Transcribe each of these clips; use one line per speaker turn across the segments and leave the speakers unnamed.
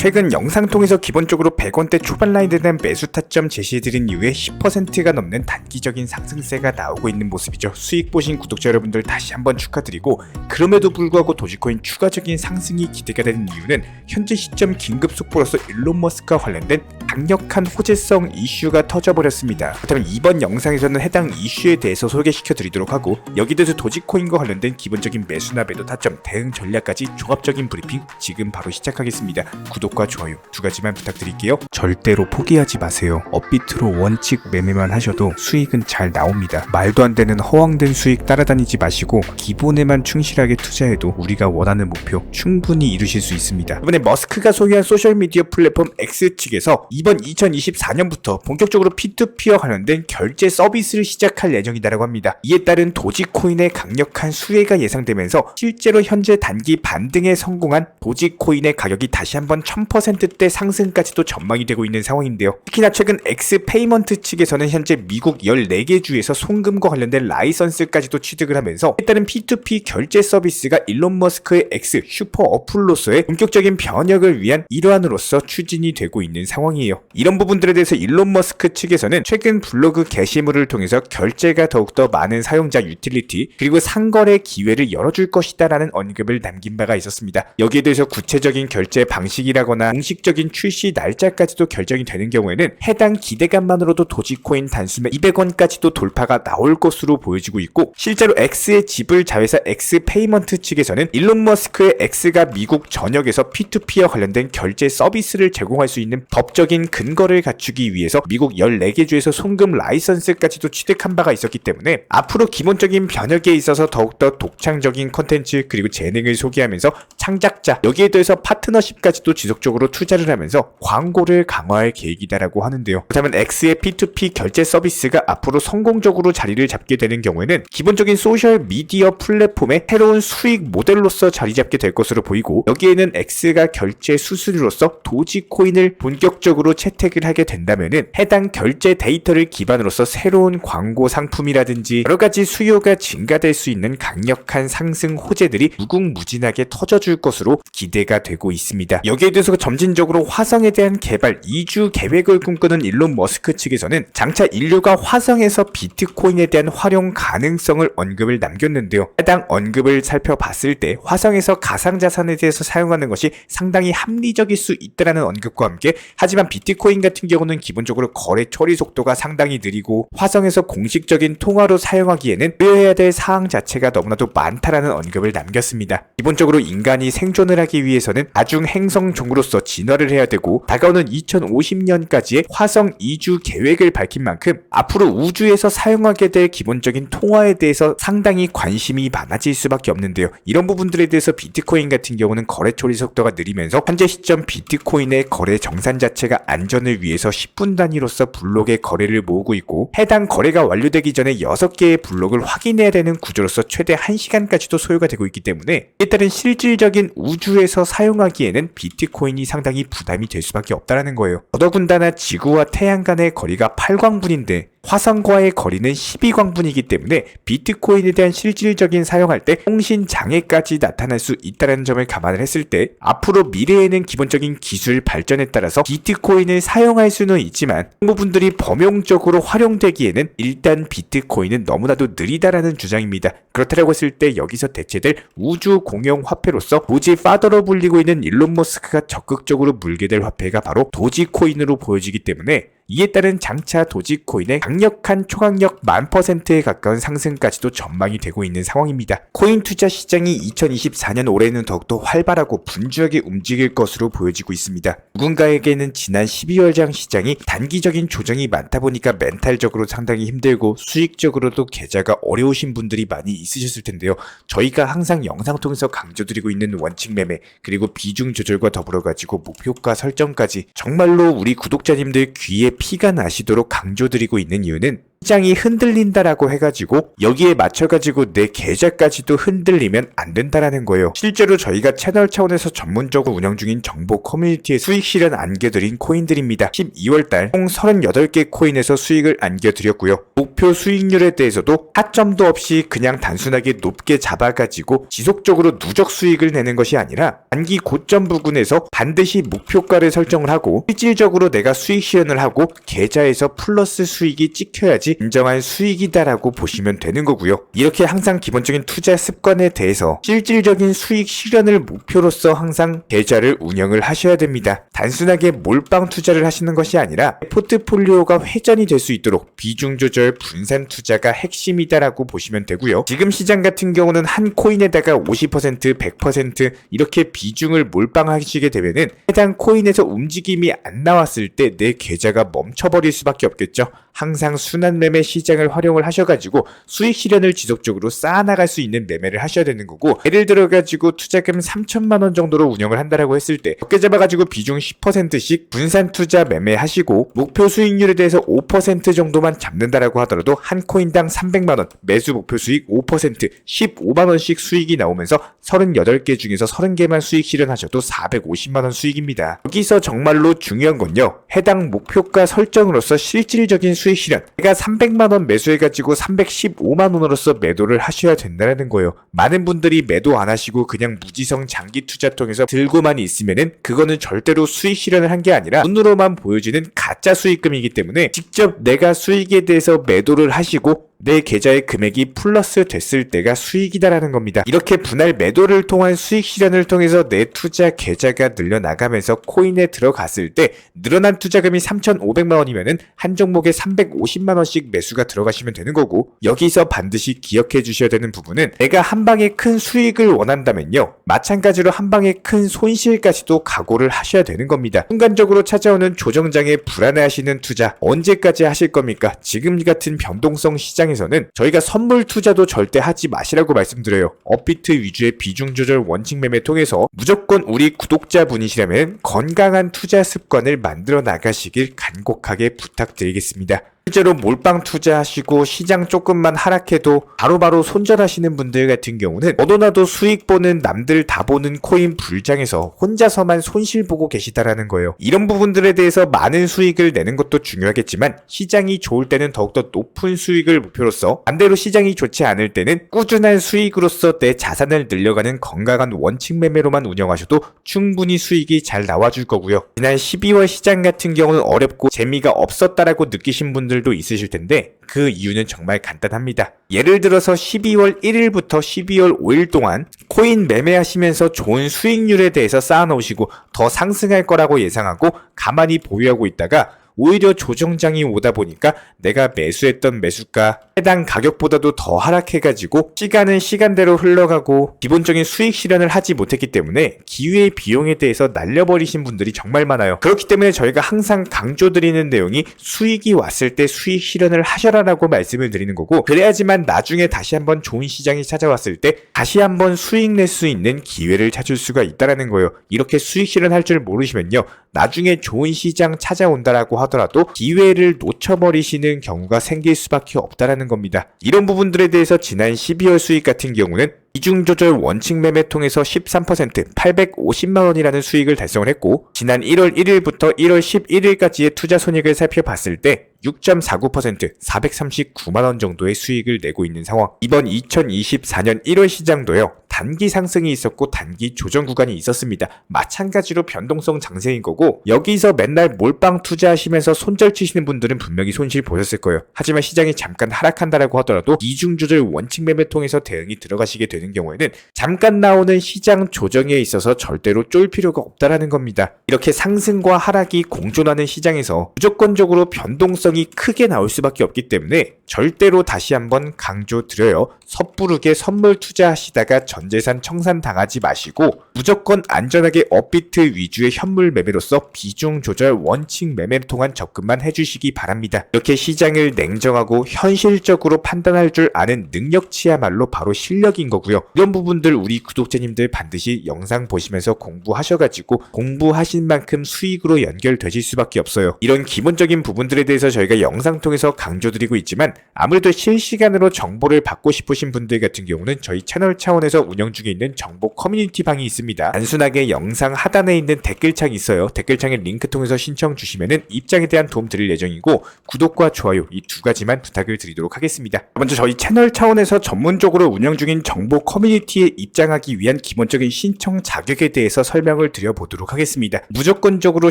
최근 영상 통해서 기본적으로 100원대 초반 라인에 대한 매수 타점 제시해드린 이후에 10%가 넘는 단기적인 상승세가 나오고 있는 모습이죠. 수익 보신 구독자 여러분들 다시 한번 축하드리고 그럼에도 불구하고 도지코인 추가적인 상승이 기대가 되는 이유는 현재 시점 긴급 속보로서 일론 머스크와 관련된 강력한 호재성 이슈가 터져버렸습니다. 그렇다면 이번 영상에서는 해당 이슈에 대해서 소개시켜 드리도록 하고 여기 대해서 도지코인과 관련된 기본적인 매수나 매도 타점 대응 전략까지 종합적인 브리핑 지금 바로 시작하겠습니다. 구독 과 좋아요 두 가지만 부탁드릴게요. 절대로 포기하지 마세요. 업비트로 원칙 매매만 하셔도 수익은 잘 나옵니다. 말도 안 되는 허황된 수익 따라다니지 마시고 기본에만 충실하게 투자해도 우리가 원하는 목표 충분히 이루실 수 있습니다. 이번에 머스크가 소유한 소셜미디어 플랫폼 X 측에서 이번 2024년부터 본격적으로 P2P와 관련된 결제 서비스를 시작할 예정이다라고 합니다. 이에 따른 도지코인의 강력한 수혜가 예상되면서 실제로 현재 단기 반등에 성공한 도지코인의 가격이 다시 한번 1000%대 상승까지도 전망이 되고 있는 상황인데요. 특히나 최근 X 페이먼트 측에서는 현재 미국 14개 주에서 송금과 관련된 라이선스까지도 취득을 하면서 따른 P2P 결제 서비스가 일론 머스크의 X 슈퍼 어플로서의 본격적인 변혁을 위한 일환으로서 추진이 되고 있는 상황이에요. 이런 부분들에 대해서 일론 머스크 측에서는 최근 블로그 게시물을 통해서 결제가 더욱더 많은 사용자 유틸리티 그리고 상거래 기회를 열어줄 것이다라는 언급을 남긴 바가 있었습니다. 여기에 대해서 구체적인 결제 방식이라 거나 공식적인 출시 날짜까지도 결정이 되는 경우에는 해당 기대감만으로도 도지코인 단숨에 200원까지도 돌파가 나올 것으로 보여지고 있고 실제로 X의 지불 자회사 X 페이먼트 측에서는 일론 머스크의 X가 미국 전역에서 P2P와 관련된 결제 서비스를 제공할 수 있는 법적인 근거를 갖추기 위해서 미국 14개 주에서 송금 라이선스까지도 취득한 바가 있었기 때문에 앞으로 기본적인 변혁에 있어서 더욱더 독창적인 컨텐츠 그리고 재능을 소개하면서 창작자 여기에 대해서 파트너십까지도 지속 적으로 투자를 하면서 광고를 강화할 계획이다라고 하는데요. 그렇다면 X의 P2P 결제 서비스가 앞으로 성공적으로 자리를 잡게 되는 경우에는 기본적인 소셜 미디어 플랫폼의 새로운 수익 모델로서 자리 잡게 될 것으로 보이고 여기에는 X가 결제 수수료로서 도지코인을 본격적으로 채택을 하게 된다면은 해당 결제 데이터를 기반으로서 새로운 광고 상품이라든지 여러 가지 수요가 증가될 수 있는 강력한 상승 호재들이 무궁무진하게 터져줄 것으로 기대가 되고 있습니다. 여기에 대해서 점진적으로 화성에 대한 개발 이주 계획을 꿈꾸는 일론 머스크 측에서는 장차 인류가 화성에서 비트코인에 대한 활용 가능성을 언급을 남겼는데요. 해당 언급을 살펴봤을 때 화성에서 가상자산에 대해서 사용하는 것이 상당히 합리적일 수 있다라는 언급과 함께 하지만 비트코인 같은 경우는 기본적으로 거래 처리 속도가 상당히 느리고 화성에서 공식적인 통화로 사용하기에는 고려해야 될 사항 자체가 너무나도 많다라는 언급을 남겼습니다. 기본적으로 인간이 생존을 하기 위해서는 다중 행성 종으로 서 진화를 해야 되고 다가오는 2050년까지의 화성 이주 계획을 밝힌 만큼 앞으로 우주에서 사용하게 될 기본적인 통화에 대해서 상당히 관심이 많아질 수밖에 없는데요. 이런 부분들에 대해서 비트코인 같은 경우는 거래 처리 속도가 느리면서 현재 시점 비트코인의 거래 정산 자체가 안전을 위해서 10분 단위로서 블록의 거래를 모으고 있고 해당 거래가 완료되기 전에 6개의 블록을 확인해야 되는 구조로서 최대 1시간까지도 소요가 되고 있기 때문에 이에 따른 실질적인 우주에서 사용하기에는 비트코인 이 상당히 부담이 될 수밖에 없다는 거예요. 더더군다나 지구와 태양 간의 거리가 8광분인데 화성과의 거리는 12광분이기 때문에 비트코인에 대한 실질적인 사용할 때 통신 장애까지 나타날 수 있다는 점을 감안을 했을 때 앞으로 미래에는 기본적인 기술 발전에 따라서 비트코인을 사용할 수는 있지만 부분들이 범용적으로 활용되기에는 일단 비트코인은 너무나도 느리다라는 주장입니다. 그렇다고 했을 때 여기서 대체될 우주 공용 화폐로서 도지 파더로 불리고 있는 일론 머스크가 적극적으로 물게 될 화폐가 바로 도지코인으로 보여지기 때문에 이에 따른 장차 도지코인의 강력한 초강력 만 퍼센트에 가까운 상승까지도 전망이 되고 있는 상황입니다. 코인 투자 시장이 2024년 올해는 더욱더 활발하고 분주하게 움직일 것으로 보여지고 있습니다. 누군가에게는 지난 12월장 시장이 단기적인 조정이 많다 보니까 멘탈적으로 상당히 힘들고 수익적으로도 계좌가 어려우신 분들이 많이 있으셨을 텐데요. 저희가 항상 영상 통해서 강조드리고 있는 원칙 매매 그리고 비중 조절과 더불어 가지고 목표가 설정까지 정말로 우리 구독자님들 귀에 피가 나시도록 강조드리고 있는 이유는 시장이 흔들린다라고 해가지고 여기에 맞춰가지고 내 계좌까지도 흔들리면 안 된다라는 거예요. 실제로 저희가 채널 차원에서 전문적으로 운영 중인 정보 커뮤니티에 수익 실현 안겨드린 코인들입니다. 12월달 총 38개 코인에서 수익을 안겨드렸고요. 목표 수익률에 대해서도 하점도 없이 그냥 단순하게 높게 잡아가지고 지속적으로 누적 수익을 내는 것이 아니라 단기 고점 부근에서 반드시 목표가를 설정을 하고 실질적으로 내가 수익 실현을 하고 계좌에서 플러스 수익이 찍혀야지 인정한 수익이다라고 보시면 되는 거고요. 이렇게 항상 기본적인 투자 습관에 대해서 실질적인 수익 실현을 목표로서 항상 계좌를 운영을 하셔야 됩니다. 단순하게 몰빵 투자를 하시는 것이 아니라 포트폴리오가 회전이 될 수 있도록 비중 조절 분산 투자가 핵심이다라고 보시면 되고요. 지금 시장 같은 경우는 한 코인에다가 50% 100% 이렇게 비중을 몰빵하시게 되면은 해당 코인에서 움직임이 안 나왔을 때 내 계좌가 멈춰버릴 수밖에 없겠죠. 항상 순환 매매 시장을 활용을 하셔가지고 수익 실현을 지속적으로 쌓아나갈 수 있는 매매를 하셔야 되는 거고 예를 들어가지고 투자금 3천만 원 정도로 운영을 한다라고 했을 때 적게 잡아가지고 비중 10%씩 분산 투자 매매하시고 목표 수익률에 대해서 5% 정도만 잡는다라고 하더라도 한 코인당 300만 원 매수 목표 수익 5% 15만 원씩 수익이 나오면서 38개 중에서 30개만 수익 실현하셔도 450만 원 수익입니다. 여기서 정말로 중요한 건요. 해당 목표가 설정으로서 실질적인 수익 실현. 내가 300만 원 매수해가지고 315만 원으로서 매도를 하셔야 된다는 거예요. 많은 분들이 매도 안 하시고 그냥 무지성 장기 투자 통해서 들고만 있으면은 그거는 절대로 수익 실현을 한 게 아니라 눈으로만 보여지는 가짜 수익금이기 때문에 직접 내가 수익에 대해서 매도를 하시고 내 계좌의 금액이 플러스 됐을 때가 수익이다라는 겁니다. 이렇게 분할 매도를 통한 수익 실현을 통해서 내 투자 계좌가 늘려나가면서 코인에 들어갔을 때 늘어난 투자금이 3,500만 원이면은 한 종목에 350만 원씩 매수가 들어가시면 되는 거고 여기서 반드시 기억해 주셔야 되는 부분은 내가 한 방에 큰 수익을 원한다면요. 마찬가지로 한 방에 큰 손실까지도 각오를 하셔야 되는 겁니다. 순간적으로 찾아오는 조정장에 불안해하시는 투자 언제까지 하실 겁니까? 지금 같은 변동성 시장 시장에서는 저희가 선물 투자도 절대 하지 마시라고 말씀드려요. 업비트 위주의 비중 조절 원칙 매매 통해서 무조건 우리 구독자분이시라면 건강한 투자 습관을 만들어 나가시길 간곡하게 부탁드리겠습니다. 실제로 몰빵 투자하시고 시장 조금만 하락해도 바로바로 손절하시는 분들 같은 경우는 너도나도 수익 보는 남들 다 보는 코인 불장에서 혼자서만 손실 보고 계시다라는 거예요. 이런 부분들에 대해서 많은 수익을 내는 것도 중요하겠지만 시장이 좋을 때는 더욱더 높은 수익을 목표로서 반대로 시장이 좋지 않을 때는 꾸준한 수익으로서 내 자산을 늘려가는 건강한 원칙 매매로만 운영하셔도 충분히 수익이 잘 나와줄 거고요. 지난 12월 시장 같은 경우는 어렵고 재미가 없었다라고 느끼신 분들 분들도 있으실 텐데 그 이유는 정말 간단합니다. 예를 들어서 12월 1일부터 12월 5일 동안 코인 매매하시면서 좋은 수익률에 대해서 쌓아놓으시고 더 상승할 거라고 예상하고 가만히 보유하고 있다가 오히려 조정장이 오다 보니까 내가 매수했던 매수가 해당 가격보다도 더 하락해가지고 시간은 시간대로 흘러가고 기본적인 수익 실현을 하지 못했기 때문에 기회의 비용에 대해서 날려버리신 분들이 정말 많아요. 그렇기 때문에 저희가 항상 강조드리는 내용이 수익이 왔을 때 수익 실현을 하셔라라고 말씀을 드리는 거고 그래야지만 나중에 다시 한번 좋은 시장이 찾아왔을 때 다시 한번 수익 낼 수 있는 기회를 찾을 수가 있다라는 거예요. 이렇게 수익 실현할 줄 모르시면요. 나중에 좋은 시장 찾아온다라고 하더라도 기회를 놓쳐버리시는 경우가 생길 수밖에 없다라는 겁니다. 이런 부분들에 대해서 지난 12월 수익 같은 경우는 이중 조절 원칙 매매 통해서 13% 850만 원이라는 수익을 달성을 했고 지난 1월 1일부터 1월 11일까지의 투자 손익을 살펴봤을 때 6.49% 439만 원 정도의 수익을 내고 있는 상황. 이번 2024년 1월 시장도요. 단기 상승이 있었고 단기 조정 구간이 있었습니다. 마찬가지로 변동성 장세인 거고 여기서 맨날 몰빵 투자하시면서 손절 치시는 분들은 분명히 손실 보셨을 거예요. 하지만 시장이 잠깐 하락한다라고 하더라도 이중 조절 원칙 매매 통해서 대응이 들어가시게 되는 경우에는 잠깐 나오는 시장 조정에 있어서 절대로 쫄 필요가 없다라는 겁니다. 이렇게 상승과 하락이 공존하는 시장에서 무조건적으로 변동성이 크게 나올 수밖에 없기 때문에 절대로 다시 한번 강조드려요. 섣부르게 선물 투자하시다가 전 재산 청산 당하지 마시고 무조건 안전하게 업비트 위주의 현물 매매로서 비중 조절 원칙 매매를 통한 접근만 해주시기 바랍니다. 이렇게 시장을 냉정하고 현실적으로 판단할 줄 아는 능력치야말로 바로 실력인 거고요. 이런 부분들 우리 구독자님들 반드시 영상 보시면서 공부하셔가지고 공부하신 만큼 수익으로 연결되실 수밖에 없어요. 이런 기본적인 부분들에 대해서 저희가 영상 통해서 강조드리고 있지만 아무래도 실시간으로 정보를 받고 싶으신 분들 같은 경우는 저희 채널 차원에서 운영 중에 있는 정보 커뮤니티 방이 있습니다. 단순하게 영상 하단에 있는 댓글창이 있어요. 댓글창에 링크 통해서 신청 주시면은 입장에 대한 도움 드릴 예정이고 구독과 좋아요 이 두 가지만 부탁을 드리도록 하겠습니다. 먼저 저희 채널 차원에서 전문적으로 운영 중인 정보 커뮤니티에 입장하기 위한 기본적인 신청 자격에 대해서 설명을 드려보도록 하겠습니다. 무조건적으로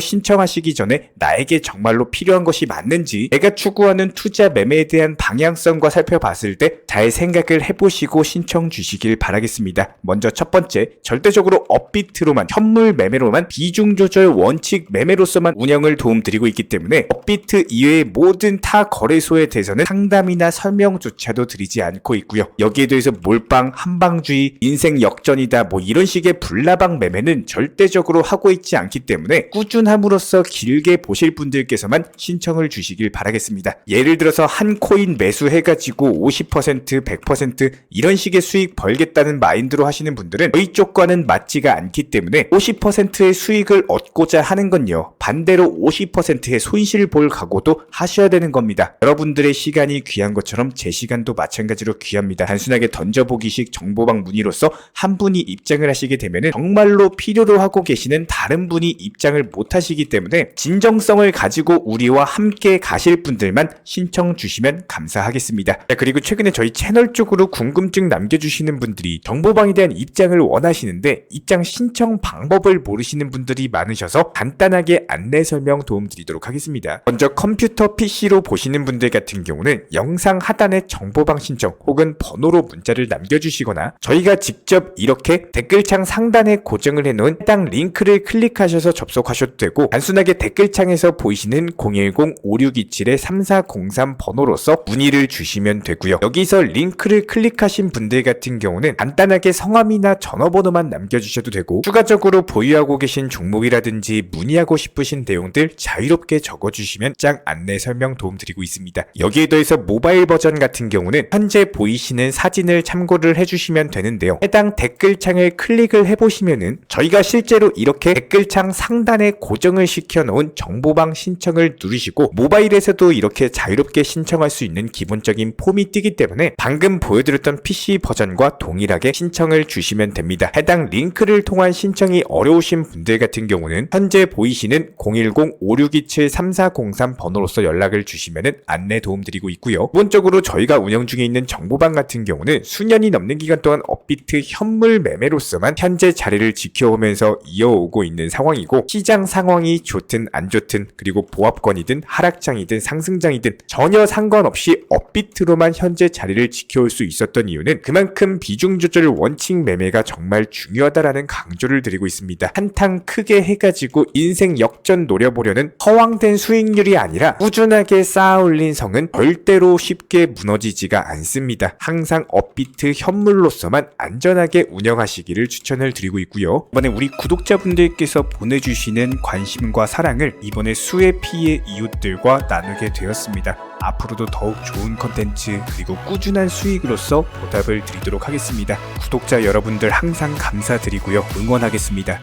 신청하시기 전에 나에게 정말로 필요한 것이 맞는지 내가 추구하는 투자 매매에 대한 방향성과 살펴봤을 때 잘 생각을 해보시고 신청 주시길 바라겠습니다. 먼저 첫 번째, 절대적으로 업비트로만 현물 매매로만 비중 조절 원칙 매매로서만 운영을 도움드리고 있기 때문에 업비트 이외의 모든 타 거래소에 대해서는 상담이나 설명조차도 드리지 않고 있고요. 여기에 대해서 몰빵, 한방주의, 인생 역전이다 뭐 이런 식의 불나방 매매는 절대적으로 하고 있지 않기 때문에 꾸준함으로써 길게 보실 분들께서만 신청을 주시길 바라겠습니다. 예를 들어서 한 코인 매수해가지고 50% 100% 이런 식의 수익 벌겠다는 마인드로 하시는 분들은 저희 쪽과는 맞 지가 않기 때문에 50%의 수익을 얻고자 하는 건요. 반대로 50%의 손실 볼 각오도 하셔야 되는 겁니다. 여러분들의 시간이 귀한 것처럼 제 시간도 마찬가지로 귀합니다. 단순하게 던져보기식 정보방 문의로서 한 분이 입장을 하시게 되면 정말로 필요로 하고 계시는 다른 분이 입장을 못 하시기 때문에 진정성을 가지고 우리와 함께 가실 분들만 신청 주시면 감사하겠습니다. 자, 그리고 최근에 저희 채널 쪽으로 궁금증 남겨주시는 분들이 정보방에 대한 입장을 원하시는데 입장 신청 방법을 모르시는 분들이 많으셔서 간단하게 안내 설명 도움드리도록 하겠습니다. 먼저 컴퓨터 PC로 보시는 분들 같은 경우는 영상 하단에 정보방 신청 혹은 번호로 문자를 남겨주시거나 저희가 직접 이렇게 댓글창 상단에 고정을 해놓은 해당 링크를 클릭하셔서 접속하셔도 되고 단순하게 댓글창에서 보이시는 010-5627-3403 번호로서 문의를 주시면 되고요. 여기서 링크를 클릭하신 분들 같은 경우는 간단하게 성함이나 전화번호만 남겨주 셔도 되고 추가적으로 보유하고 계신 종목이라든지 문의하고 싶으신 내용들 자유롭게 적어주시면 짱 안내 설명 도움드리고 있습니다. 여기에 더해서 모바일 버전 같은 경우는 현재 보이시는 사진을 참고를 해주시면 되는데요. 해당 댓글창을 클릭을 해보시면은 저희가 실제로 이렇게 댓글창 상단에 고정을 시켜놓은 정보방 신청을 누르시고 모바일에서도 이렇게 자유롭게 신청할 수 있는 기본적인 폼이 뜨기 때문에 방금 보여드렸던 PC 버전과 동일하게 신청을 주시면 됩니다. 해당 링크 를 통한 신청이 어려우신 분들 같은 경우는 현재 보이시는 010-5627-3403 번호로서 연락을 주시면 안내 도움드리고 있고요. 기본적으로 저희가 운영 중에 있는 정보방 같은 경우는 수년이 넘는 기간 동안 업비트 현물 매매로서만 현재 자리를 지켜오면서 이어오고 있는 상황이고 시장 상황이 좋든 안 좋든 그리고 보합권이든 하락장이든 상승장이든 전혀 상관없이 업비트로만 현재 자리를 지켜올 수 있었던 이유는 그만큼 비중 조절 원칙 매매가 정말 중요하다라는 강조를 드리고 있습니다. 한탕 크게 해가지고 인생 역전 노려보려는 허황된 수익률이 아니라 꾸준하게 쌓아올린 성은 절대로 쉽게 무너지지가 않습니다. 항상 업비트 현물로서만 안전하게 운영하시기를 추천을 드리고 있고요. 이번에 우리 구독자분들께서 보내주시는 관심과 사랑을 이번에 수혜 피해 이웃들과 나누게 되었습니다. 앞으로도 더욱 좋은 컨텐츠 그리고 꾸준한 수익으로서 보답을 드리도록 하겠습니다. 구독자 여러분들 항상 감사드리고요. 응원하겠습니다.